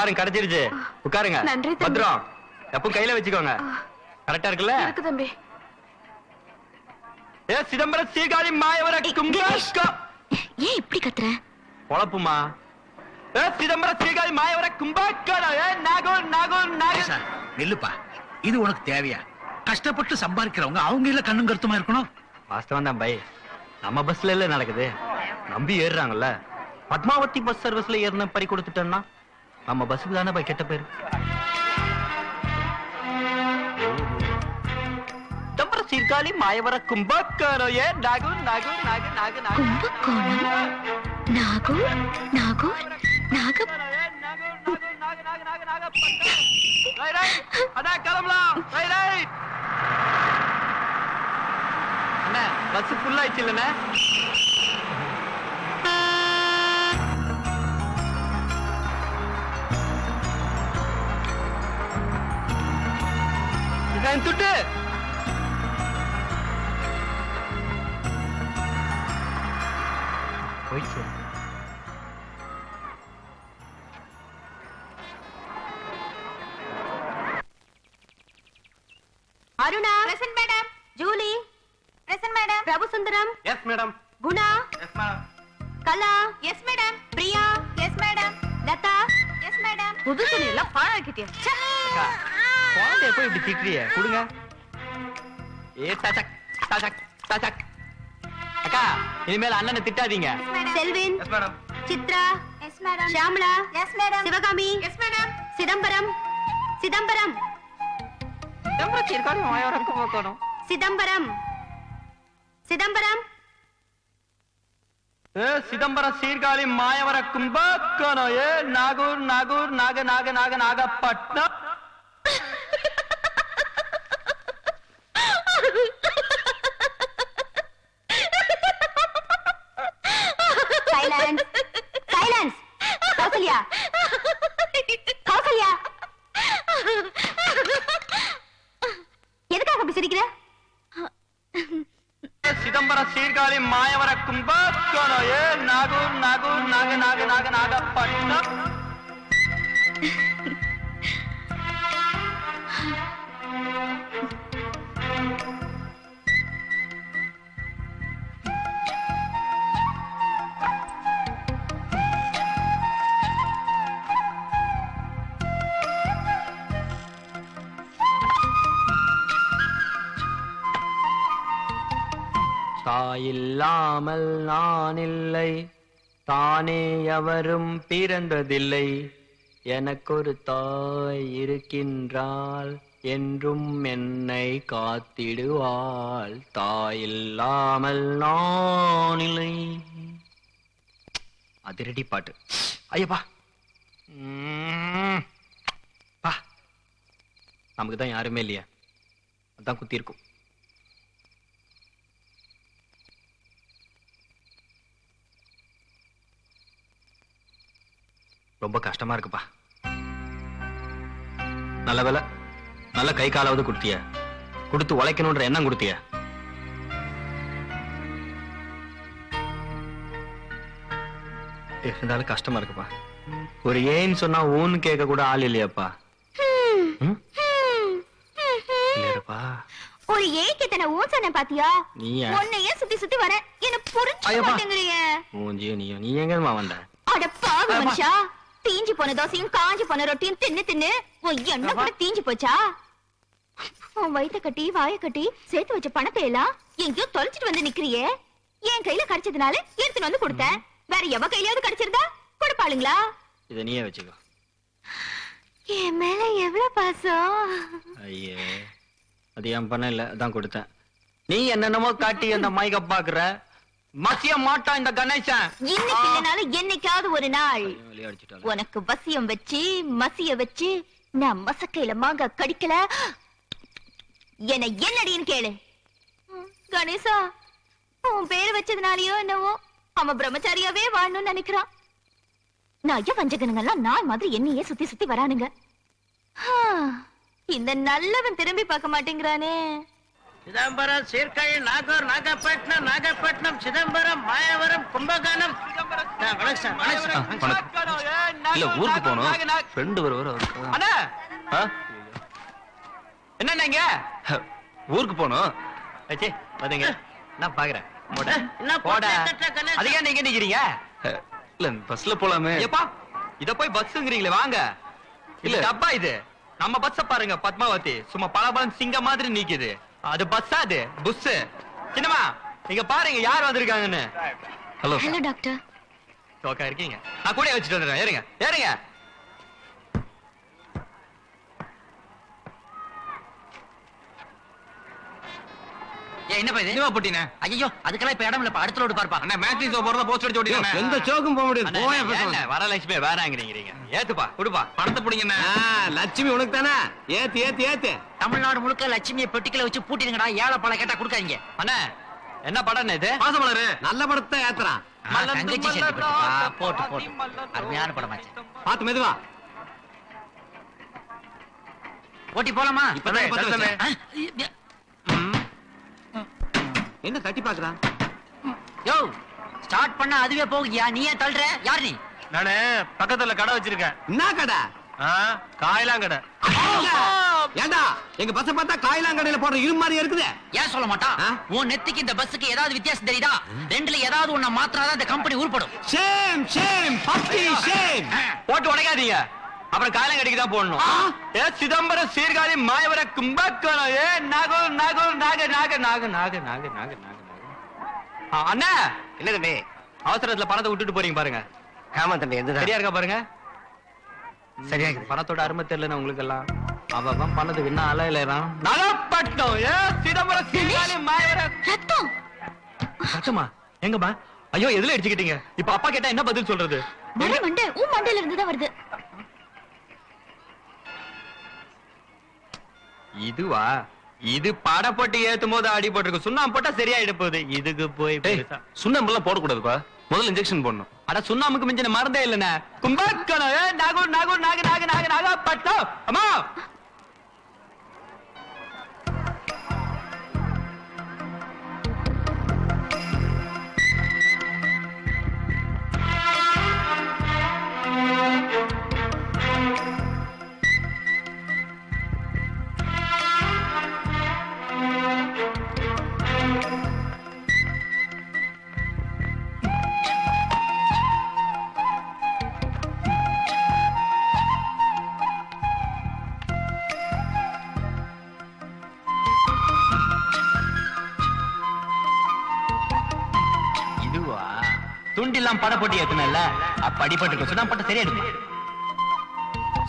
பாருங்க கிடைச்சிருச்சு. உட்காருங்க. பத்திரம். எப்பவும் கையில வச்சுக்கோங்க. கரெக்டா இருக்குல்ல? இருக்கு தம்பி. ஏ சிதம்பரம் சீகாழி மாயவர கும்பகா ஏன் இப்படி கத்துற? பொழப்புமா? ஏ சிதம்பரம் சீகாழி மாயவர கும்பகா ஏ நாகூர் நாகூர் நாகூர். சார் நில்லுப்பா. இது உனக்கு தேவையா? கஷ்டப்பட்டு சம்பாதிக்கிறவங்க அவங்க இல்ல கண்ணும் கருத்துமா இருக்கணும்? வாஸ்தவம் தான் பை. நம்ம பஸ்ல இல்ல நடக்குது. நம்பி ஏறுறாங்கல்ல. பத்மாவதி பஸ் சர்வீஸ்ல ஏறின பறி கொடுத்துட்டோம்னா நம்ம பஸ்ஸுக்கு தானே போய் கெட்ட பேரு. சிதம்பரம் சீர்காழி மாயவர கும்பகோணம் ஏ நாகூர் நாகூர் நாகூர் நாகூர் கும்பகோணம் நாகூர் நாகூர் நாக அதான் கிளம்பலாம். பஸ் ஃபுல் ஆயிடுச்சு இல்லண்ணே. இதான் துட்டு. போயிடுச்சு. Aruna. Present madam. Julie. Present madam. Prabhu Sundaram yes madam Guna. Yes madam Kala. Yes madam Priya. Yes madam Latha. Yes madam புது துணி எல்லாம் பாழாக்கிட்டியா அக்கா, குழந்தைய போய் இப்படி திட்டுறிய? கொடுங்க. ஏ சச்சக் சச்சக் சச்சக். அக்கா இனிமேல் அண்ணனை திட்டாதீங்க. Selvin yes madam Chitra yes madam Shamla yes madam Sivakami yes madam Chidambaram Chidambaram. Chidambaram Chidambaram ஏ சிதம்பரம் சீர்காழி மாயவர கும்பகோணம் ஏ நாகூர் நாகூர் நாக நாக நாக நாகப்பட்டினம் சைலன்ஸ் சைலன்ஸ் கௌசல்யா கௌசல்யா எதுக்காக அப்படி சிரிக்கிற ஏ சிதம்பரம் சீர்காழி மாயவர கும்பகோணம் ஏ நாகூர் நாகூர் நாக நாக நாக நாகப்பட்டினம் தாயில்லாமல் நான் இல்லை தானே எவரும் பிறந்ததில்லை. எனக்கொரு தாய் இருக்கின்றாள். என்றும் என்னை காத்திடுவாள். தாயில்லாமல் நான் இல்லை அதிரடி பாட்டு. ஐயப்பா உம். பா. நமக்கு தான் யாருமே இல்லையா. அதான் குத்தி இருக்கும். ரொம்ப கஷ்டமா இருக்குப்பா. நல்ல வேலை நல்ல கை காலாவது கொடுத்திய. கொடுத்து உழைக்கணுன்ற எண்ணம் கொடுத்திய. இருந்தாலும் கஷ்டமா இருக்குப்பா. ஒரு ஏன்னு சொன்னா ஊன்னு கேட்க கூட ஆள் இல்லையாப்பா. ஒரு ஏக்கு இத்தனை ஊன் சொன்ன பாத்தியா? உன்னையே சுத்தி சுத்தி வர என்ன ஐயப்பா. மாட்டேங்கிறிய. மூஞ்சியோ நீயோ நீ எங்கம்மா வந்த? அட பாவி. மனுஷா. தீஞ்சு போன தோசையும் காஞ்சு போன ரொட்டியும் தின்னு தின்னு உன் எண்ணெய் கூட தீஞ்சு போச்சா? உன் வயித்த கட்டி வாய கட்டி சேர்த்து வச்ச பணத்தை எல்லாம் எங்கேயோ தொலைச்சிட்டு வந்து நிக்கிறியே. என் கையில கிடைச்சதுனால எடுத்துட்டு வந்து கொடுத்தேன். வேற எவ கையிலயாவது கிடைச்சிருந்தா கொடுப்பாளுங்களா? இதை நீயே வச்சுக்கோ. என் மேல எவ்வளவு பாசம்? ஐயே அது என் பண்ண இல்ல அதான் கொடுத்தேன். நீ என்னென்னமோ காட்டி அந்த மைக்க பாக்குற மசிய மாட்டான் இந்த கணேசன். இன்னைக்கு இல்லைனாலும் என்னைக்காவது ஒரு நாள். உனக்கு வசியம் வச்சு மசிய வச்சு நான் மசக்கையில மாங்காய் கடிக்கல. என்ன என்னடின்னு கேளு. கணேசா உன் பேரு வச்சதுனாலயோ என்னவோ அவன் பிரம்மச்சாரியாவே வாழணும்னு நினைக்கிறான். நான் வஞ்சகனுங்கெல்லாம் நாய் மாதிரி என்னையே சுத்தி சுத்தி வரானுங்க. இந்த நல்லவன் திரும்பி பார்க்க மாட்டேங்கிறானே. சிதம்பரம் சீர்காழி நாகூர் நாகப்பட்டினம் நாகப்பட்டினம் சிதம்பரம் மாயவரம் கும்பகோணம். இல்ல ஊருக்கு போகணும். ஃப்ரெண்டு வருவார் அவருக்கு அண்ணா. இங்க? ஊருக்கு போகணும். ஏச்சி வந்துங்க. நான் பாக்குறேன்? அதுக்கே நீங்க நிக்கிறீங்க? இல்ல பஸ்ல போலாமே. ஏப்பா இத போய் பஸ்ங்கிறீங்களே வாங்க. இல்ல. டப்பா இது. நம்ம பஸ்ஸ பாருங்க பத்மாவதி. சும்மா பலபலம் சிங்க மாதிரி நிக்குது. அது பஸ்ஸா. அது புஸ் சின்னமா இங்க பாருங்க யார் வந்திருக்காங்கன்னு. ஹலோ ஹலோ டாக்டர் ஓகே இருக்கீங்க நான் கூட வச்சுட்டு வந்துடுறேன். ஏறுங்க ஏறுங்க. என்ன பா இது? சினிமா போட்டினே? ஐயோ அதுக்கெல்லாம் இப்ப இடம் இல்ல அடுத்த ரோடு பார்ப்பா. அண்ணா மேட்னி ஷோ போறத போஸ்ட் அடிச்சு ஓடிடுறேன் எந்த சோக்கும் போக முடியாது. அண்ணா, போய ஏண்ணே, வரலட்சுமி வேறாங்கிறீங்க ஏத்துப்பா கொடுப்பா பணத்தை பிடிங்கண்ணே. லட்சுமி உனக்கு தானே? ஏத்து ஏத்து ஏத்து. தமிழ்நாடு முழுக்க லட்சுமியை பெட்டிக்கல வச்சு பூட்டிடுங்கடா. ஏழை பழ கேட்டா கொடுக்காதீங்க. அண்ணா என்ன படம் இது? பாசமலரு நல்ல படத்தை ஏத்துறான் ஆ, தங்கச்சி செட்டி பெட்டிக்கா போட்டு போட்டு. அருமையான படமாச்சு. பாத்து மெதுவா. ஓட்டி போலாமா? இப்பதான். என்ன தட்டி பாக்குறான் யோ ஸ்டார்ட் பண்ணா அதுவே போகுதியா? நீ ஏன் தள்ளுற? யார் நீ? நானு பக்கத்துல கடை வச்சிருக்கேன். என்ன கடை? காயெல்லாம் கடை ஏண்டா? எங்க பஸ் பார்த்தா காயெல்லாம் கடையில போடுற இரு மாதிரி இருக்குது. ஏன் சொல்ல மாட்டான்? உன் நெத்திக்கு இந்த பஸ்ஸுக்கு ஏதாவது வித்தியாசம் தெரியுதா? ரெண்டுல ஏதாவது ஒண்ண மாத்திராதான் இந்த கம்பெனி உருப்படும். ஷேம் ஷேம் பப்பி ஷேம் போட்டு உடைக்காதீங்க. அப்புறம் காலம் கடிக்கு போடணும். ஏ சிதம்பரம் சீர்காழி மாயவர கும்பகோணம் ஏ நாக நாகோ நாக நாக நாக நாக நாக நாக. நாக அண்ணா. இல்ல தம்பி? அவசரத்துல பணத்தை விட்டுட்டு போறீங்க பாருங்க. ஆமா தம்பி எந்த சரியா இருக்கா பாருங்க? சரியா பணத்தோட அருமை தெரியல உங்களுக்கு எல்லாம் அவன் பணத்துக்கு என்ன அலையிலாம் நலப்பட்டம் ஏ சிதம்பரம் சீர்காழி மாயவர. ரத்தம். ரத்தமா? எங்கம்மா? ஐயோ எதுல அடிச்சுக்கிட்டீங்க இப்ப அப்பா கேட்டா என்ன பதில் சொல்றது? மண்டை உன் மண்டையில இருந்துதான் வருது. இதுவா? இது படப்பட்டு ஏத்தும் போது அடிபட்டிருக்கு சுண்ணாம்பு போட்டா சரியாயிட போகுது. இதுக்கு போய் டேய் பெருசா. சுண்ணாம்பெல்லாம் போடக்கூடாதுப்பா. முதல்ல இன்ஜெக்ஷன் போடணும். அட சுண்ணாமுக்கு மிஞ்சின மருந்தே இல்லண்ணே. கும்பகோணம் ஏ நாகூர் நாகூர் நாக நாக நாக நாகப்பட்டினம் அம்மா! துண்டில்லாம் படப்பட்டு ஏத்துனல்ல அப்ப அடிபட்டிருக்கு சுண்ணாம்பு போட்டா சரியாயிடுமா?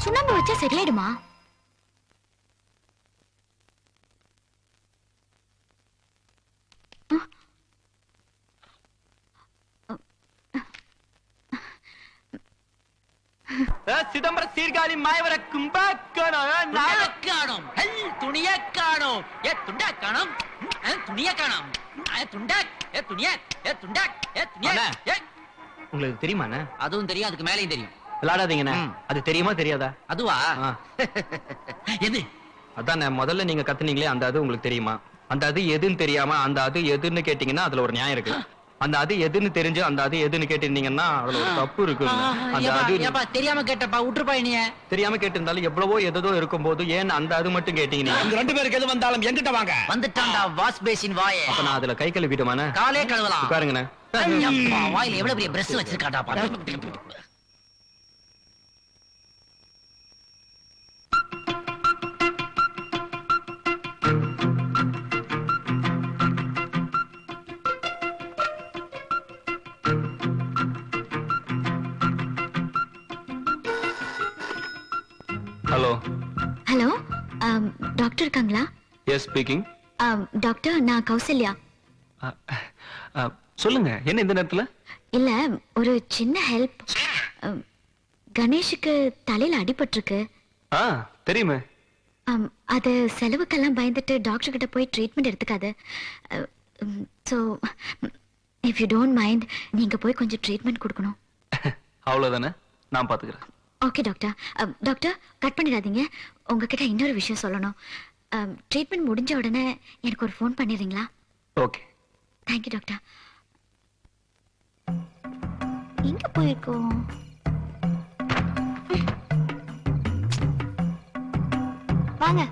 சுண்ணாம்பு வச்சா சரியாயிடுமா? ஏ, சிதம்பரம் சீர்காழி மாயவர நாக துணிய காணோம் ஹல், துணிய காணோம் ஏ துண்டா காணோம் துணிய காணோம் துண்டா ஏ துணிய ஏ துண்டா ஏ துணிய. ஏ. உங்களுக்கு தெரியுமாண்ணே? அதுவும் தெரியும் அதுக்கு மேலேயும் தெரியும். விளையாடாதீங்கண்ணே. ம். அது தெரியுமா தெரியாதா? அதுவா. எது? அதானே முதல்ல நீங்க கத்துனீங்களே அந்த அது உங்களுக்கு தெரியுமா? அந்த அது எதுன்னு தெரியாம அந்த அது எதுன்னு கேட்டீங்கன்னா அதுல ஒரு நியாயம் இருக்கு. அந்த அது எதுன்னு தெரிஞ்சு அந்த அது எதுன்னு கேட்டிருந்தீங்கன்னா அதுல ஒரு தப்பு இருக்கு அந்த அது ஏப்பா, தெரியாம கேட்டப்பா விட்டுருப்பா நீ தெரியாம கேட்டிருந்தாலும் எவ்வளவோ எதோ இருக்கும் போது ஏன் அந்த அது மட்டும் கேட்டீங்க? நீங்க? ரெண்டு பேருக்கு எது வந்தாலும் எங்கிட்ட வாங்க. வந்துட்டான்டா வாஷ் பேசின் வாயே. அப்ப நான் அதுல கை கழுவிட்டுமாண்ணே காலே கழுவலாம். உட்காருங்கண்ணே. அப்பா, வாயில எவ்வளவு பெரிய பிரஷ் வச்சிருக்காடா பாரு. ஹலோ டாக்டர் இருக்காங்களா? எஸ் ஸ்பீக்கிங் டாக்டர் நான் கௌசல்யா. சொல்லுங்க என்ன இந்த நேரத்துல? இல்ல ஒரு சின்ன ஹெல்ப் கணேஷுக்கு தலையில அடிபட்டிருக்கு. ஆ தெரியுமே. அது செலவுக்கெல்லாம் பயந்துட்டு டாக்டர் கிட்ட போய் treatment எடுத்துக்காது. So if you don't mind நீங்க போய் கொஞ்சம் ட்ரீட்மெண்ட் கொடுக்கணும். அவ்வளவுதானே? நான் பாத்துக்கிறேன். ஓகே டாக்டர் டாக்டர் கட் பண்ணிடாதீங்க. உங்ககிட்ட இன்னொரு விஷயம் சொல்லணும். ட்ரீட்மெண்ட் முடிஞ்ச உடனே எனக்கு ஒரு ஃபோன் பண்ணிடுறீங்களா? ஓகே தேங்க்யூ டாக்டர் எங்க போயிருக்கோம்? வாங்க.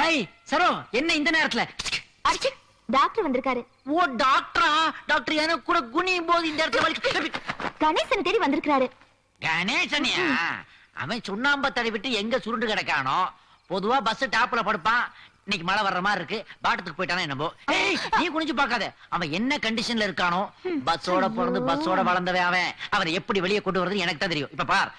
ஹை சரோ என்ன இந்த நேரத்துல? அடிச்சு. டாக்டர் வந்திருக்காரு. ஓ டாக்டரா? டாக்டர் எனக்கு கூட குனியும் போது இந்த இடத்துல வலி. கணேசனை தேடி வந்திருக்காரு கணேசனியா? அவன் சுண்ணாம்ப தடவிட்டு எங்க சுருண்டு கிடக்கானோ பொதுவா பஸ் டாப்ல படுப்பான். இன்னைக்கு மழை வர்ற மாதிரி இருக்கு. பாட்டத்துக்கு போயிட்டானே என்னமோ? நீ குனிஞ்சு பார்க்காத. அவன் என்ன கண்டிஷன்ல இருக்கானோ? பஸ்ஸோட பிறந்து பஸ்ஸோட வளர்ந்தவன் அவன். அவனை எப்படி வெளியே கொண்டு வரது எனக்கு தான் தெரியும். இப்ப பார்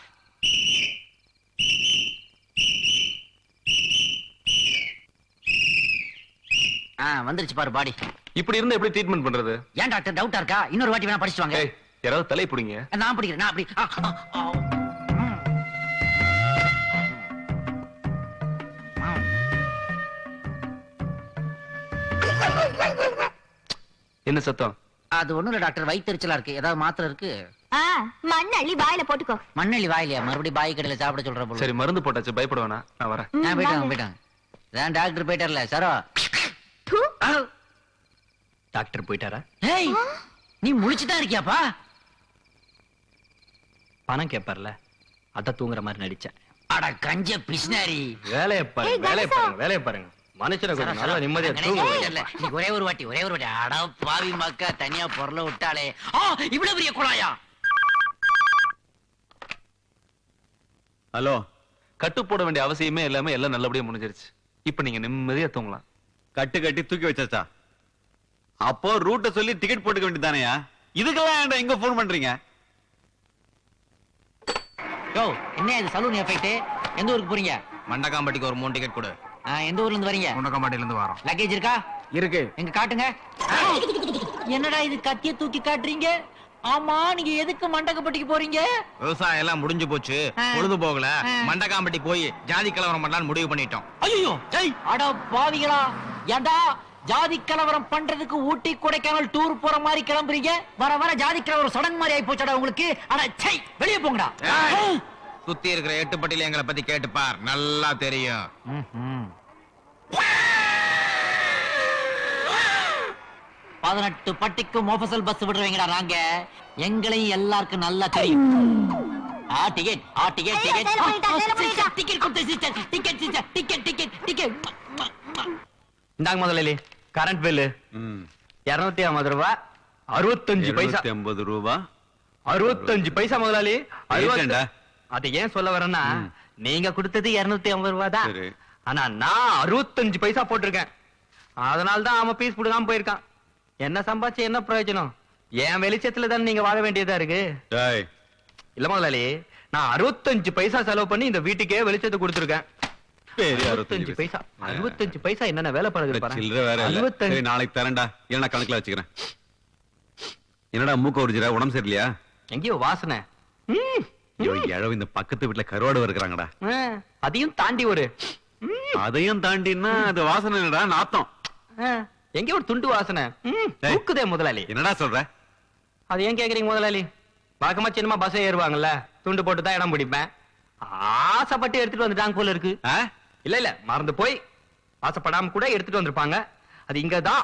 வந்துருச்சு பாரு பாடி இப்படி இருந்தா எப்படி ட்ரீட்மெண்ட் பண்றது? ஏன் டாக்டர் டவுட்டா இருக்கா? இன்னொரு வாட்டி வேணா படிச்சுட்டு வாங்க. ஏய் யாராவது தலை பிடிங்க. நான் பிடிக்கிறேன் நான் அப்படி. என்ன சத்தம்? அது ஒண்ணும் இல்ல டாக்டர் வயிற்றுச்சலா இருக்கு. ஏதாவது மாத்திரை இருக்கு? ஆ மண் அள்ளி வாயில போட்டுக்கோ. மண்ணெளி வாயிலையா? மறுபடியும் பாய் கடையில சாப்பிட சொல்ற போல. சரி மருந்து போட்டாச்சு பயப்பட வேணாம். நான் வரேன். போயிட்டாங்க. போயிட்டாங்க டாக்டர் போயிட்டார்ல சரோ. டாக்டர் போயிட்டாரா? ஏய் நீ முழிச்சுதான் இருக்கியாப்பா? பணம் கேட்பார்ல அதான் தூங்குற மாதிரி நடிச்சேன். அட கஞ்ச பிஸ்னாரி வேலையை பாருங்க வேலையை. பாருங்க வேலையை பாருங்க. மனுஷனை சரோ, கொஞ்சம் சரோ. நல்லா நிம்மதியா கணேசன் தூங்க போயிட்டார்ல. வைங்க. நீ ஒரே ஒரு வாட்டி ஒரே ஒரு வாட்டி. அட பாவி மக்கா தனியா பொருளை விட்டாளே ஆ இவ்வளவு பெரிய குழாயா? ஹலோ கட்டு போட வேண்டிய அவசியமே எல்லாமே எல்லாம் நல்லபடியா முடிஞ்சிருச்சு. இப்ப நீங்க நிம்மதியா தூங்கலாம். கட்டு கட்டி தூக்கி வச்சாச்சா? அப்போ ரூட்ட சொல்லி டிக்கெட் போட்டுக்க வேண்டியதானயா இதுக்கெல்லாம் ஏன்டா எங்க போன் பண்றீங்க? யோ என்ன இது சலூன் எஃபெக்ட் எந்த ஊருக்கு போறீங்க? மண்டக்காம்பட்டிக்கு ஒரு மூணு டிக்கெட் கொடு. ஆ, எந்த ஊர்ல இருந்து வரீங்க? முண்டக்காம்பட்டில இருந்து வரோம். லக்கேஜ் இருக்கா? இருக்கு. எங்க காட்டுங்க. என்னடா இது கத்திய தூக்கி காட்டுறீங்க? ஆமா நீங்க எதுக்கு மண்டகப்பட்டிக்கு போறீங்க? விவசாயம் எல்லாம் முடிஞ்சு போச்சு. ஆ. பொழுது போகல. ஆ. மண்டக்காம்பட்டி போய் ஜாதி கலவரம் பண்ணலாம்னு முடிவு பண்ணிட்டோம். ஐயோ ஜெய் அட பாவிகளா. ஏண்டா ஜாதி கலவரம் பண்றதுக்கு ஊட்டி கொடைக்கானல் டூர் போற மாதிரி கிளம்புறீங்க? வர வர ஜாதி கலவரம் சடங்கு மாதிரி ஆயி போச்சடா உங்களுக்கு. அட சை வெளியே போங்கடா. சுத்தி இருக்கிற எட்டு பட்டியில எங்களை பத்தி கேட்டுப்பார் நல்லா தெரியும். பதினெட்டு பட்டிக்கு மோபசல் பஸ் விடுறவங்கடா நாங்க எங்களையும் எல்லாருக்கும் நல்லா தெரியும். ஆ டிக்கெட் ஆ டிக்கெட் டிக்கெட். டிக்கெட் கொடுத்து sister ticket sister ticket ticket ticket இந்தாங்க முதலாளி கரண்ட் பில்லு இருநூத்தி ஐம்பது ரூபா அறுபத்தஞ்சு பைசா. ஐம்பது ரூபா? அறுபத்தஞ்சு பைசா முதலாளி அறுபத்த- ஏன்டா? அது ஏன் சொல்ல வரேன்னா. நீங்க கொடுத்தது இருநூத்தி ஐம்பது ரூபா தான். ஆனா நான் அறுபத்தஞ்சு பைசா போட்டிருக்கேன். அதனால தான் அவன் பீஸ் கொடுக்காம போயிருக்கான். என்ன சம்பாதிச்சு என்ன பிரயோஜனம்? என் வெளிச்சத்துல தானே நீங்க வாழ வேண்டியதா இருக்கு? இல்ல முதலாளி நான் அறுபத்தஞ்சு பைசா செலவு பண்ணி இந்த வீட்டுக்கே வெளிச்சத்தை கொடுத்துருக்கேன். அறுபத்தஞ்சு பைசா. அறுபத்தஞ்சு பைசா என்னென்ன வேலை சில்லற வேற இல்ல. அறுபத்தஞ்சு நாளைக்கு தரேன்டா. இல்ல கணக்குல வச்சுக்கிறேன். என்னடா மூக்க உரிஞ்சிரா உடம்பு சரியில்லையா? எங்கேயோ வாசனை. இழவு இந்த பக்கத்து வீட்டுல கருவாடு அதையும் தாண்டி ஒரு அதையும் தாண்டின்னா அது வாசனை இல்லடா நாத்தம் ஆ, எங்கேயோ ஒரு துண்டு வாசனை. தூக்குதே முதலாளி. என்னடா சொல்ற? அது ஏன் கேக்குறீங்க முதலாளி? வழக்கமா சின்னமா பஸ் ஏறுவாங்கல்ல. துண்டு போட்டு தான் இடம் பிடிப்பேன். ஆசைப்பட்டு எடுத்துட்டு வந்துட்டாங்க போல இருக்கு? இல்ல இல்ல மறந்து போய் ஆசைப்படாம கூட எடுத்துட்டு வந்திருப்பாங்க. அது இங்கதான்.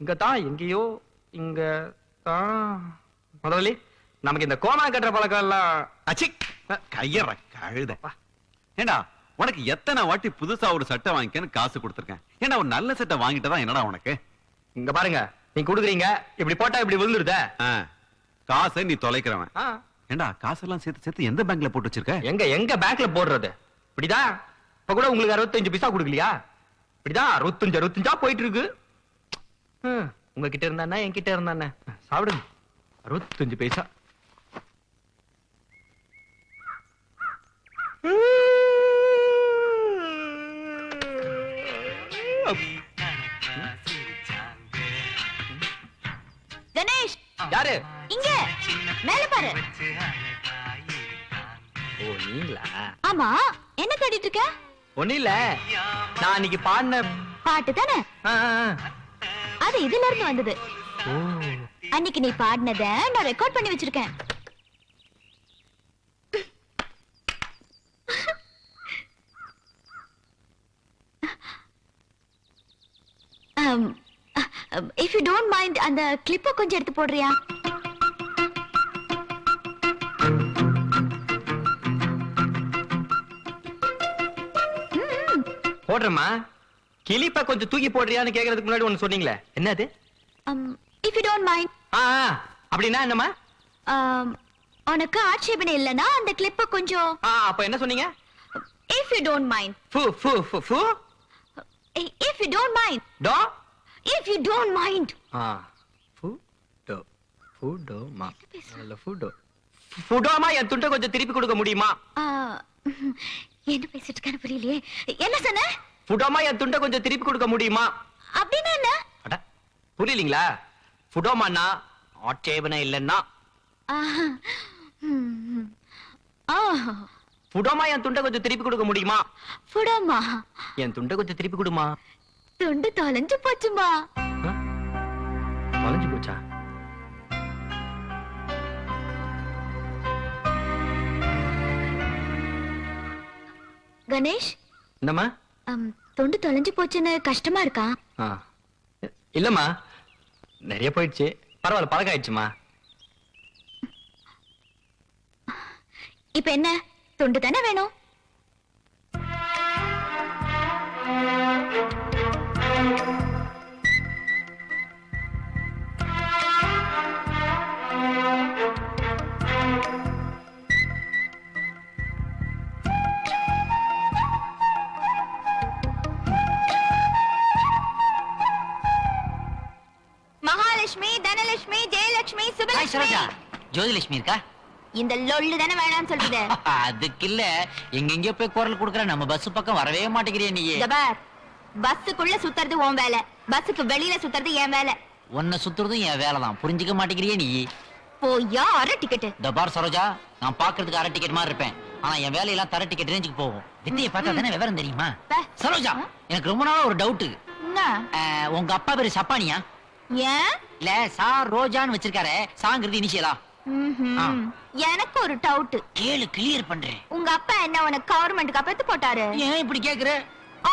இங்கதான் எங்கேயோ இங்க தான் முதலாளி நமக்கு இந்த கோமா கட்டுற பழக்கம் எல்லாம் அச்சி கையற கழுத. ஏண்டா உனக்கு எத்தனை வாட்டி புதுசா ஒரு சட்டை வாங்கிக்கன்னு காசு கொடுத்துருக்கேன். ஏண்டா ஒரு நல்ல சட்டை வாங்கிட்டதா என்னடா உனக்கு? இங்க பாருங்க நீங்க குடுக்குறீங்க இப்படி போட்டா இப்படி விழுந்துருதே. காசை நீ தொலைக்கிறவன். ஏண்டா காசெல்லாம் சேர்த்து சேர்த்து எந்த பேங்க்ல போட்டு வச்சிருக்க? எங்க எங்க பேங்க்ல போடுறது? இப்படிதான் இப்ப கூட உங்களுக்கு அறுபத்தஞ்சு பைசா கொடுக்கலையா? இப்படிதான் அறுபத்தஞ்சு அறுபத்தஞ்சா போயிட்டு இருக்கு ஹம், உங்ககிட்ட இருந்தானே என்கிட்ட இருந்தானே. சாப்பிடுங்க. அறுபத்தஞ்சு பைசா. கணேஷ்! யாரு? இங்க! மேல பாரு. ஓ நீங்களா? ஆமா. என்ன தேடிட்டு இருக்க? ஒண்ணு இல்ல. நான் அன்னைக்கு பாடின பாட்டு தானே. அது இதுல இருந்து வந்தது. அன்னைக்கு நீ பாடினத நான் ரெக்கார்ட் பண்ணி வச்சிருக்கேன். இஃப் யூ டோன்ட் மைண்ட் அந்த கிளிப்பை கொஞ்சம் எடுத்து போடுறியா? போடுறேம்மா. கிளிப்ப கொஞ்சம் தூக்கி போடுறியான்னு கேக்குறதுக்கு முன்னாடி ஒண்ணு சொன்னீங்களே. என்னது? இஃப் யூ டோன்ட் மைண்ட் அப்படின்னா என்னம்மா? உனக்கு ஆட்சேபனை இல்லைன்னா அந்த கிளிப்பை கொஞ்சம் ஆ அப்ப என்ன சொன்னீங்க? இஃப் யூ டோன்ட் மைண்ட் ஃபு ஃபு ஃபு ஃபு. இஃப் யூ டோன்ட் மைண்ட் டோ. இஃப் யூ டோன்ட் மைண்ட் ஆ. ஃபு டோ. ஃபு டோ மா இல்ல ஃபு டோ. ஃபுடோமா என் துண்டை கொஞ்சம் திருப்பி கொடுக்க முடியுமா? என்ன பேசிட்டு இருக்கான்னு புரியலையே. என்ன சொன்ன? ஃபுடோமா என் துண்டை கொஞ்சம் திருப்பி கொடுக்க முடியுமா? அப்படின்னா என்ன? அட புரியலீங்களா? ஃபுடோமானா ஆட்சேபனை இல்லைன்னா. ஆஹ். ம். ஆ. ஃபுடோமா என் துண்டை கொஞ்சம் திருப்பி கொடுக்க முடியுமா? புடமா என் துண்டை கொஞ்சம் திருப்பி கொடுமா? துண்டு தொலைஞ்சு போச்சுமா. தொலைஞ்சு போச்சா? கணேஷ்? என்னம்மா? துண்டு தொலைஞ்சு போச்சுன்னு கஷ்டமா இருக்கா? இல்லம்மா. நிறைய போயிடுச்சு. பரவாயில்ல பழக்கம் ஆயிடுச்சுமா இப்ப என்ன? துண்டு தானே வேணும்? மகாலட்சுமி சரோஜா ஜோதிலட்சுமி இருக்கா? இந்த லொள்ளு தானே வேணாம்னு சொல்றது அதுக்கு இல்ல எங்கெங்கயோ போய் குரல் கொடுக்குற நம்ம பஸ் பக்கம் வரவே மாட்டேங்கிறிய நீ இந்த பார் பஸ்ஸுக்குள்ள சுத்துறது உன் வேலை. பஸ்ஸுக்கு வெளியில சுத்துறது என் வேலை. உன்னை சுத்துறதும் என் வேலை தான். புரிஞ்சுக்க மாட்டேங்கிறிய நீ. போயா அரை டிக்கெட் இந்த பார் சரோஜா நான் பாக்குறதுக்கு அரை டிக்கெட் மாதிரி இருப்பேன். ஆனா என் வேலையெல்லாம் தர டிக்கெட் ரேஞ்சுக்கு போகும். வித்தியை பார்த்தா தானே விவரம் தெரியுமா. சரோஜா எனக்கு ரொம்ப நாளா ஒரு டவுட் உங்க அப்பா பேரு சப்பானியா? ஏன் இல்ல சா ரோஜான்னு வச்சிருக்காரு. சாங்கிறது இனிஷியலா. எனக்கு ஒரு டவுட் கேளு கிளியர் பண்றேன். உங்க அப்பா என்ன உனக்கு கவர்மெண்ட் கப்பத்து போட்டாரு? ஏன் இப்படி கேக்குற?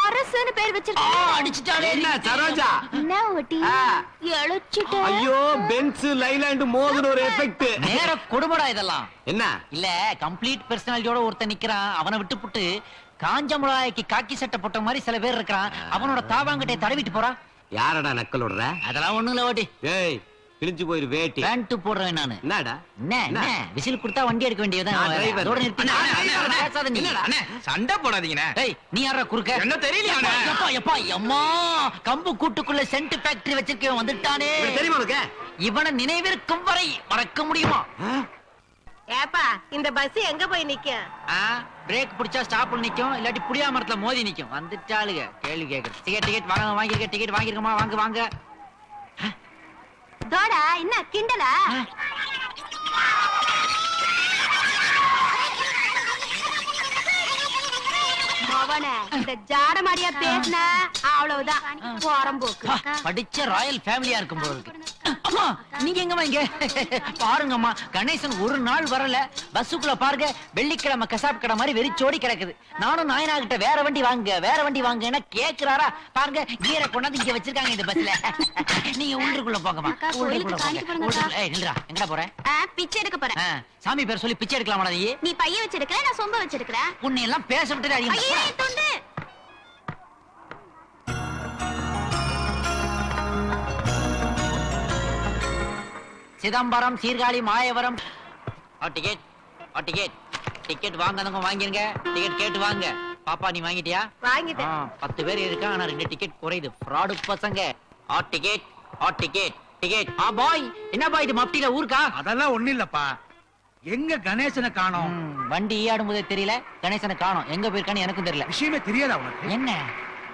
அரசுன்னு பேர் ஆ, வச்சிருக்காரு அடிச்சுட்டாளே என்ன சரோஜா? என்ன ஒட்டி ஆ. எழுச்சிட்ட. ஐயோ பென்ஸ் லைலாண்ட் மோதுன ஒரு எஃபெக்ட் நேர கொடுமடா இதெல்லாம். என்ன? இல்ல கம்ப்ளீட் பர்சனாலிட்டியோட ஒருத்தன் நிக்கிறான். அவனை விட்டு புட்டு காஞ்ச மிளகாய்க்கு காக்கி சட்டை போட்ட மாதிரி சில பேர் இருக்கிறான். அவனோட தாவாங்கிட்டே தடவிட்டு போறா. யாரடா நக்கல் விடுற? அதெல்லாம் ஒண்ணும் இல்ல ஓட்டி. ஏய் கிழிஞ்சு போயிரு வேட்டி. பேண்ட் போடுறேன் நானு. என்னடா? என்ன என்ன? விசில் கொடுத்தா வண்டி எடுக்க வேண்டியதுதான். அதோட நிறுத்தி நீ. சண்டை போடாதீங்கண்ணே. ஏய் நீ யாரா குறுக்க? என்ன தெரியலையா எப்பா, எப்பா எம்மா? கம்பு கூட்டுக்குள்ள சென்ட் ஃபேக்டரி வச்சிருக்கவன் வந்துட்டானே. இவனுக்கு தெரியுமா உனக்கு? இவனை நினைவிருக்கும் வரை மறக்க முடியுமா? ஏப்பா இந்த பஸ் எங்க போய் நிக்கும்? பிரேக் பிடிச்சா ஸ்டாப்ல நிக்கும் இல்லாட்டி புளியா மரத்துல மோதி நிக்கும். வந்துட்டாளுங்க கேள்வி கேக்குறது டிக்கெட் டிக்கெட் வாங்க வாங்கிருக்க டிக்கெட் வாங்கிருக்கமா? வாங்க வாங்க. தோடா என்ன கிண்டலா? இந்த ஜாடமாடியா பேசின? அவ்வளவுதான். போறம்போக்கு. படிச்ச ராயல் ஃபேமிலியா இருக்கும் இருக்கு அம்மா நீங்க எங்கம்மா இங்க? பாருங்கம்மா கணேசன் ஒரு நாள் வரல. பஸ்ஸுக்குள்ள பாருங்க வெள்ளிக்கிழமை கசாப் கடை மாதிரி வெறிச்சோடி கிடக்குது. நானும் நாயனா கிட்ட வேற வண்டி வாங்க வேற வண்டி வாங்க கேக்குறாரா? பாருங்க கீரை கொண்டாந்து இங்க வச்சிருக்காங்க இந்த பஸ்ல. நீங்க உள்ளுக்குள்ள போங்கம்மா உள்ளுக்குள்ள போங்க. ஏய் நில்றா எங்கடா போற? பிச்சை எடுக்க போறேன். சாமி பேர் சொல்லி பிச்சை எடுக்கலாமா நீ? பைய வச்சிருக்கல நான் சொம்ப வச்சிருக்கிறேன். உன்னை எல்லாம் பேச விட்டது Chidambaram Sirkazhi Mayavaram. Ticket ticket ticket வாங்கணுங்க வாங்கிருங்க. டிக்கெட் கேட்டு வாங்க. பாப்பா நீ வாங்கிட்டியா? வாங்கிட்டேன். பத்து பேர் இருக்கா ஆனா ரெண்டு டிக்கெட் குறையுது. ஃப்ராடு பசங்க. ஆ டிக்கெட் ஆ டிக்கெட் டிக்கெட் ஆ பாய் என்னப்பா இது? மப்டியில ஊருக்கா? அதெல்லாம் ஒண்ணு இல்லப்பா. எங்க கணேசனை காணோம்? வண்டி ஈயாடும் போதே தெரியல. கணேசனை காணோம். எங்க போயிருக்கான்னு எனக்கும் தெரியல. விஷயமே தெரியாதா உனக்கு? என்ன?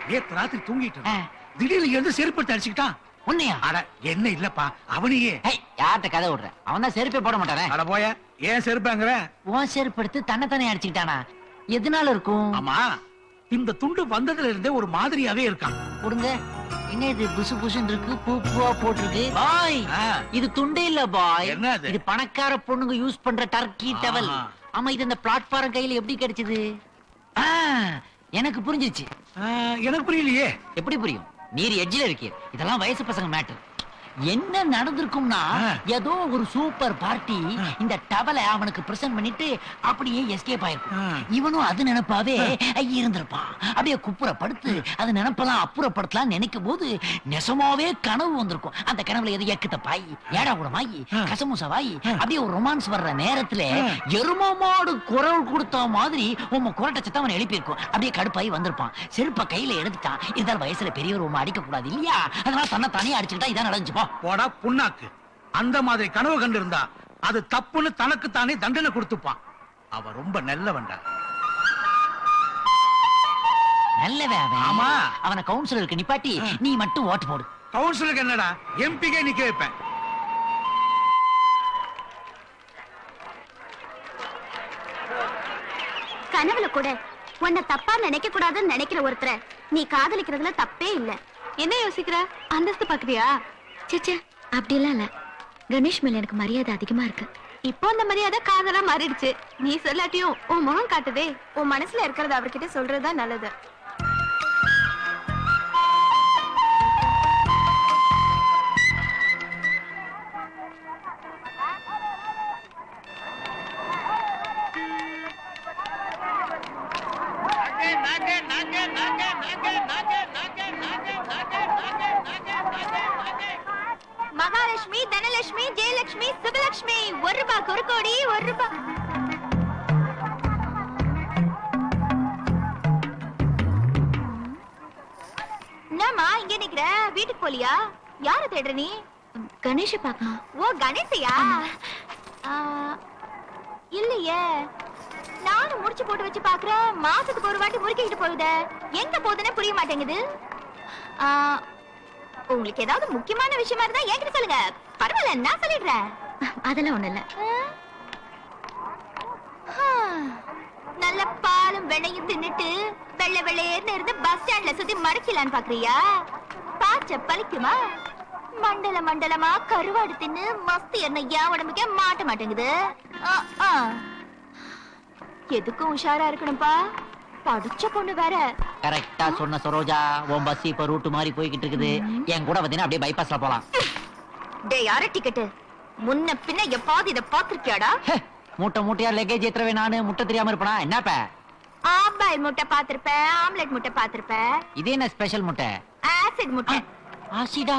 நேத்து ராத்திரி தூங்கிட்டு. திடீர்னு எழுந்து செருப்பு அடிச்சுக்கிட்டான். உன்னையா? அட என்ன இல்லப்பா அவனையே. யார்கிட்ட கதை விடுற? அவன் தான் செருப்பே போட மாட்டானே. அட போய. ஏன் செருப்பாங்கிற? உன் செருப்பு எடுத்து தன்னை தானே அடிச்சுக்கிட்டானா? எதனால இருக்கும்? ஆமா இந்த துண்டு வந்ததுல இருந்தே ஒரு மாதிரியாவே இருக்கான். கொடுங்க. என்ன இது புசு புசுன்னு இருக்கு பூ பூவா போட்டிருக்கு? பாய் இது துண்டே இல்ல பாய்? இது பணக்கார பொண்ணுங்க யூஸ் பண்ற டர்க்கி டவல். ஆமா இது இந்த பிளாட்ஃபார்ம் கையில எப்படி கிடைச்சது? எனக்கு புரிஞ்சிருச்சு ஆ, எனக்கு புரியலையே. எப்படி புரியும்? நீர் எட்ஜில் இருக்கீர் இதெல்லாம் வயசு பசங்க மேட்டர் என்ன நடந்திருக்கும்னா. ஏதோ ஒரு சூப்பர் பார்ட்டி. இந்த டவலை அவனுக்கு பிரசன்ட் பண்ணிட்டு அப்படியே எஸ்கேப் ஆயிருக்கும். இவனும் அது நினைப்பாவே இருந்திருப்பான். அப்படியே குப்புற படுத்து அது நினைப்பெல்லாம் அப்புறப்படுத்தலாம் நினைக்கும் போது நெசமாவே கனவு வந்திருக்கும். அந்த கனவுல எது எக்குத்த பாய் ஏடா கூட மாயி ஆ. கசமுச வாயி அப்படியே ஒரு ரொமான்ஸ் வர்ற நேரத்துல. எரும மாடு குரல் கொடுத்த மாதிரி உம்ம குரட்ட சத்தம் அவன் எழுப்பியிருக்கும். அப்படியே கடுப்பாയി வந்திருப்பான். செருப்ப கையில எடுத்துட்டான். இருந்தாலும் வயசுல பெரியவர் உமா அடிக்க கூடாது இல்லையா? அதனால தன்னை தானே அடிச்சுக்கிட்டா இதான் நடந்துச்சுப்பா. போடா புண்ணாக்கு. அந்த மாதிரி கனவு கண்டிருந்தா அது தப்புன்னு தனக்கு தானே தண்டனை கொடுத்துப்பான். அவ ரொம்ப நல்லவன்டா. நல்லவன் அவன். ஆமா. அவனை கவுன்சிலருக்கு நிப்பாட்டி ஆ. நீ மட்டும் ஓட்டு போடு. கவுன்சிலுக்கு என்னடா? எம்பிக்கே நிக்க வைப்பேன். கனவுல கூட உன்னை தப்பா நினைக்க கூடாதுன்னு நினைக்கிற ஒருத்தர நீ காதலிக்கிறதுல தப்பே இல்ல. என்ன யோசிக்கிற? அந்தஸ்து பாக்குறியா? சேச்சே அப்படிலாம் இல்ல. கணேஷ் மேல எனக்கு மரியாதை அதிகமா இருக்கு. இப்போ அந்த மரியாதை காதலா மாறிடுச்சு. நீ சொல்லாட்டியும் உன் முகம் காட்டுதே. உன் மனசுல இருக்கிறத அவர்கிட்ட சொல்றதுதான் நல்லது. கணேஷ பாக்கணும் ஓ கணேசையா? இல்லையே. நானும் முடிச்சு போட்டு வச்சு பாக்குறேன் மாசத்துக்கு ஒரு வாட்டி முறுக்கிட்டு போகுதே. எங்க போகுதுன்னு புரிய மாட்டேங்குது. உங்களுக்கு ஏதாவது முக்கியமான விஷயமா இருந்தா என்கிட்ட சொல்லுங்க. பரவாயில்ல நான் சொல்லிடுறேன். அதெல்லாம் ஒண்ணு இல்ல. நல்ல பாலும் வெண்ணையும் தின்னுட்டு வெள்ளை வெள்ளையர்னு இருந்து பஸ் ஸ்டாண்ட்ல சுத்தி மடக்கலான்னு பாக்குறியா? பாச்ச பலிக்குமா மண்டல மண்டலமா கருவாடு தின்னு மஸ்தி எண்ணெய் என் உடம்புக்கே மாட்ட மாட்டேங்குது. எதுக்கும் உஷாரா இருக்கணும்ப்பா படிச்ச பொண்ணு வேற. கரெக்டா சொன்ன சரோஜா உன் பஸ் இப்ப ரூட் மாதிரி போய்கிட்டு இருக்குது. என் கூட பாத்தீங்கன்னா அப்படியே பைபாஸ்ல போலாம். டே யார டிக்கெட் முன்ன பின்ன எப்பாவது இத பாத்திருக்கியாடா மூட்டை மூட்டையா லக்கேஜ் ஏத்துறவே நானு முட்டை தெரியாம இருப்பனா? என்னப்ப? ஆம்பாய் முட்டை பாத்திருப்ப ஆம்லெட் முட்டை பாத்திருப்ப இது என்ன ஸ்பெஷல் முட்டை? ஆசிட் முட்டை. ஆசிடா.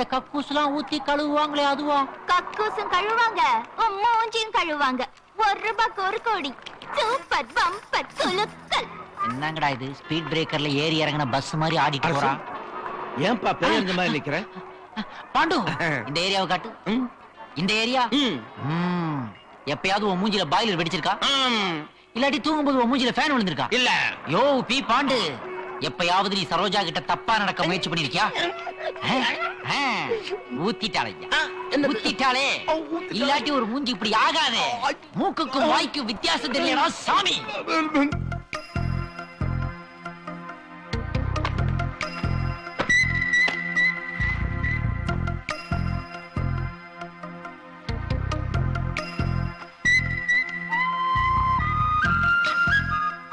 இந்த கக்கூஸ்லாம் ஊத்தி கழுவுவாங்களே அதுவா? கக்கூசும் கழுவாங்க. மூஞ்சியும் கழுவாங்க. ஒரு ரூபாய்க்கு ஒரு கோடி. சூப்பர் பம்பர் துலுக்கல். என்னங்கடா இது? ஸ்பீட் பிரேக்கர்ல ஏறி இறங்கின பஸ் மாதிரி ஆடிட்டு போறான் ஏன்பா பெரிய மாதிரி நிக்கிற? பாண்டு இந்த ஏரியாவை காட்டு. இந்த ஏரியா. எப்பயாவது உன் மூஞ்சில பாய்லர் வெடிச்சிருக்கா. இல்லாட்டி தூங்கும்போது உன் மூஞ்சில ஃபேன் விழுந்திருக்கா? இல்ல. யோ பி பாண்டு. எப்பயாவது நீ சரோஜா கிட்ட தப்பா நடக்க முயற்சி பண்ணிருக்கியா? ஊத்திட்டாளையா ஊத்திட்டாளே இல்லாட்டி ஒரு மூஞ்சி இப்படி ஆகாதே. மூக்குக்கும் வாய்க்கும் வித்தியாசம் தெரியலடா சாமி?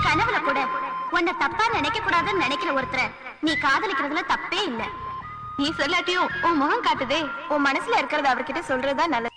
கனவுல கூட உன்னை தப்பா நினைக்க கூடாதுன்னு நினைக்கிற ஒருத்தர நீ காதலிக்கிறதுல தப்பே இல்ல. நீ சொல்லாட்டியும் உன் முகம் காட்டுதே. உன் மனசுல இருக்கிறத அவர்கிட்ட சொல்றதுதான் நல்லது.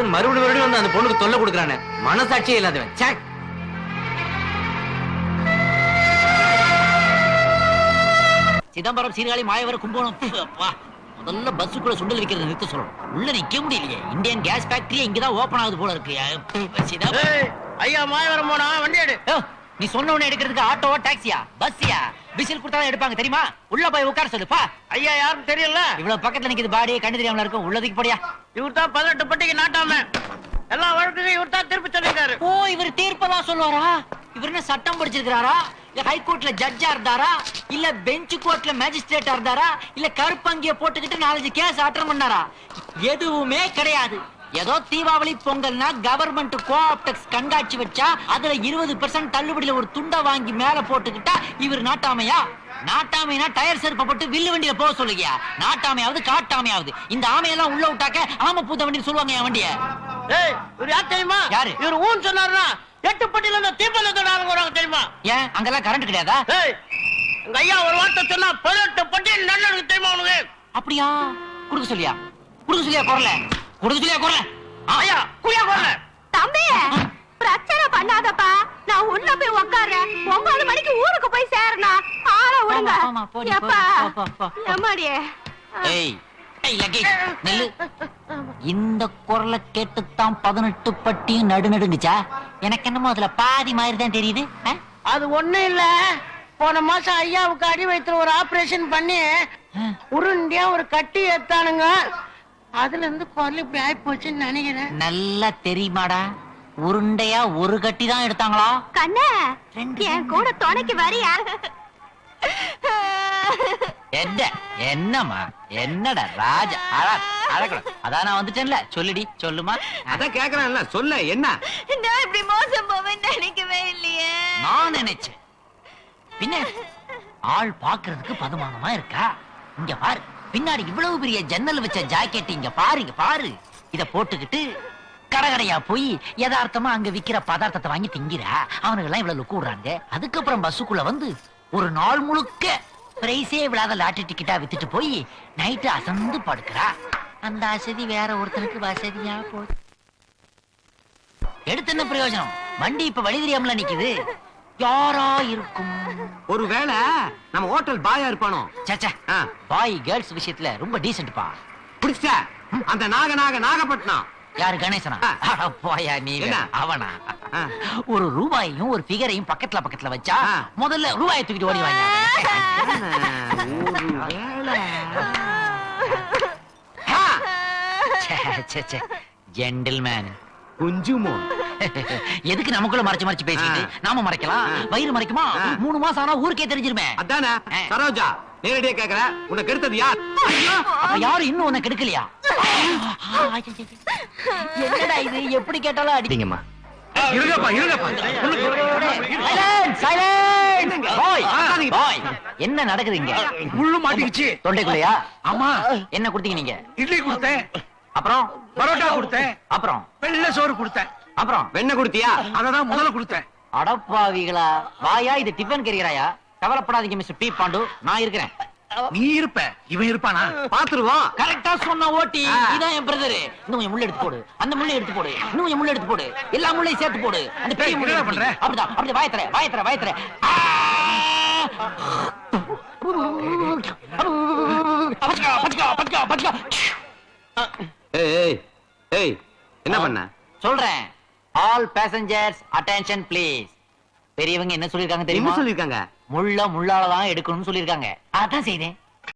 பத்தாதுன்னு மறுபடியும் மறுபடியும் வந்து அந்த பொண்ணுக்கு தொல்லை கொடுக்குறானே. மனசாட்சியே இல்லாதவன். ச்சே. சிதம்பரம் சீர்காழி மாயவர கும்பகோணம். முதல்ல பஸ்ஸுக்குள்ள சுண்டல் விக்கிறது நிறுத்த சொல்லணும். உள்ள நிக்க முடியலையே. இந்தியன் கேஸ் ஃபேக்டரி இங்கதான் ஓபன் ஆகுது போல இருக்கு. ஐயா மாயவரம் போனா வண்டி எடு. நீ சொன்ன உடனே எடுக்கிறதுக்கு ஆட்டோவா டாக்ஸியா பஸ்ஸியா? விசில் கொடுத்தா எடுப்பாங்க தெரியுமா? உள்ள போய் உட்கார சொல்லு பா. ஐயா யாரும் தெரியல. இவ்வளவு பக்கத்துல நிக்குது பாடி கண்ணு தெரியாமல இருக்கும். உள்ளதுக்கு போடியா. இவர் தான் பதினெட்டு பட்டிக்கு நாட்டாம. எல்லா வழக்குக்கும் இவர் தான் திருப்பி சொல்லிருக்காரு ஓ இவர் தீர்ப்பெல்லாம் சொல்லுவாரா? இவர் என்ன சட்டம் படிச்சிருக்காரா இல்ல ஹை கோர்ட்ல ஜட்ஜா இருந்தாரா? இல்ல பெஞ்ச் கோர்ட்ல மேஜிஸ்ட்ரேட்டா இருந்தாரா? இல்ல கருப்பங்கிய போட்டுக்கிட்டு நாலஞ்சு கேஸ் அட்டன் பண்ணாரா? எதுவுமே கிடையாது. ஏதோ தீபாவளி பொங்கல்னா கவர்மெண்ட் கோஆப்டெக்ஸ் கண்காட்சி வச்சா அதுல இருபது பெர்சன்ட் தள்ளுபடியில ஒரு துண்டை வாங்கி மேல போட்டுக்கிட்டா இவர் நாட்டாமையா? நாட்டாமைனா டயர் செருப்பை போட்டு வில்லு வண்டியில போக சொல்லுகியா? நாட்டாமையாவது காட்டாமையாவது. இந்த ஆமையெல்லாம் உள்ள விட்டாக்க ஆம பூத்த வண்டின்னு சொல்லுவாங்க என் வண்டிய. ஏய் இவர் யார் தெரியுமா? யாரு? இவர் ஊன் சொன்னாருன்னா எட்டு பட்டியில இருந்து தீப்பந்தத்தோட ஆளுங்க வராங்க தெரியுமா? ஏன்? அங்கெல்லாம் கரண்ட் கிடையாதா? எங்க ஐயா ஒரு வார்த்தை சொன்னா பதினெட்டு பட்டி நல்லதுக்கு தெரியுமா உனக்கு? அப்படியா? குடுக்க சொல்லியா? குடுக்க சொல்லியா குரல? குடுக்க சொல்லியா குரல குயா தம்பி பிரச்சனை பண்ணாதப்பா. நான் உள்ள போய் உட்கார்றேன் ஒன்பது மணிக்கு ஊருக்கு போய் சேரணும். ஆள விடுங்க. எப்பா. எம்மாடியே. ஏய் இந்த குரலை கேட்டுத்தான் பதினெட்டு பட்டியும் நடு நடுங்குச்சா? எனக்கு என்னமோ அதுல பாதி மாதிரி தான் தெரியுது? அது ஒண்ணும் இல்ல. போன மாசம் ஐயாவுக்கு அடி வயித்துல ஒரு ஆபரேஷன் பண்ணி உருண்டியா ஒரு கட்டி எடுத்தானுங்க அதுல இருந்து குரல் இப்படி ஆயி போச்சுன்னு நினைக்கிறேன். நல்லா தெரியுமாடா? உருண்டையா ஒரு கட்டி தான் எடுத்தாங்களா? கண்ணே என் கூட துணைக்கு வரியா? என்ன? என்னம்மா? என்னடா ராஜா? அழ அழகலாம் அதான் நான் வந்துட்டேன்ல. சொல்லுடி சொல்லுமா? அதான் கேக்குறான்ல சொல்ல என்ன? நான் இப்படி மோசம் போவேன்னு நினைக்கவே இல்லையே. நான் நினைச்சேன். பின்ன ஆள் பாக்குறதுக்கு பதுமானமா இருக்கா? இங்க பாரு. பின்னாடி இவ்வளவு பெரிய ஜன்னல் வச்ச ஜாக்கெட் இங்க பாரு இங்க பாரு. இத போட்டுக்கிட்டு கடகடையா போய் யதார்த்தமா அங்க விக்கிற பதார்த்தத்தை வாங்கி திங்கிறா. அவனுக்கு எல்லாம் இவ்வளவு லுக்கு விடுறாங்க. அதுக்கப்புறம் பஸ்ஸுக்குள்ள வந்து ஒரு நாள் முழுக்க பிரைஸே விழாத லாட்டரி டிக்கெட்டா வித்துட்டு போய் நைட்டு அசந்து படுக்கிறா. அந்த அசதி வேற ஒருத்தனுக்கு வசதியா போச்சு. எடுத்து என்ன பிரயோஜனம்? வண்டி இப்ப வழி தெரியாமல நிக்குது? யாரா இருக்கும் ஒருவேளை நம்ம ஹோட்டல் பாயா இருப்பானோ? சச்சா பாய் கேர்ள்ஸ் விஷயத்துல ரொம்ப டீசென்ட்பா பிடிச்ச அந்த நாக நாக நாகப்பட்டினம். யாரு கணேசனா? போயா நீ? அவனா. ஒரு ரூபாயையும் ஒரு ஃபிகரையும் பக்கத்துல பக்கத்துல வச்சா. முதல்ல ரூபாயை தூக்கிட்டு ஓடி வாங்க. ஜென்டில்மேன் குஞ்சுமோ எதுக்கு நமக்குள்ள மறைச்சு மறைச்சு பேசிட்டு. நாம மறைக்கலாம். வயிறு மறைக்குமா. மூணு மாசம் ஆனா ஊருக்கே தெரிஞ்சிருமே. அதானே. சரோஜா நேரடியா கேக்குற உன்னை கெடுத்தது யார்? அப்ப யாரும் இன்னும் உன்னை கெடுக்கலையா? என்னடா இது? எப்படி கேட்டாலும் அடி அடிங்கம்மா இருங்கப்பா இருங்கப்பா. என்ன நடக்குது இங்க? முள்ளு மாட்டிக்கிச்சு. தொண்டைக்குள்ளையா? ஆமா. என்ன கொடுத்தீங்க நீங்க? இட்லி கொடுத்தேன். அப்புறம்? பரோட்டா கொடுத்தேன். அப்புறம்? வெள்ளை சோறு கொடுத்தேன். அப்புறம் வெண்ணெய் கொடுத்தியா? அததான் முதல்ல கொடுத்தேன். அடப்பாவிகளா வாயா இது டிஃபன் கெரிகிறாயா கவலைப்படாதீங்க மிஸ்டர் பி. பாண்டு நான் இருக்கிறேன். நீ இருப்ப இவன் இருப்பானா? பாத்துருவோம் கரெக்டா சொன்ன ஓட்டி. இதான் என் பிரதர் இன்னும் கொஞ்சம் முள்ள எடுத்து போடு. அந்த முள்ளை எடுத்து போடு. இன்னும் கொஞ்சம் முள்ள எடுத்து போடு. எல்லா முள்ளையும் சேர்த்து போடு. அந்த பெரிய முள்ளை பண்ற? போடு. அப்படிதான் அப்படி வாயத்தர வாயத்தர வாயத்தர பச்சுக்கா பச்சுக்கா பச்சுக்கா பச்சுக்கா. ஏய் ஏய் ஏய் என்ன பண்ண? சொல்றேன். ஆல் பேசஞ்சர்ஸ் அட்டென்ஷன் ப்ளீஸ் பெரியவங்க என்ன சொல்லிருக்காங்க தெரியுமா? சொல்லிருக்காங்க முள்ள முள்ளால தான் எடுக்கணும்னு சொல்லிருக்காங்க அதான் செய்தேன்.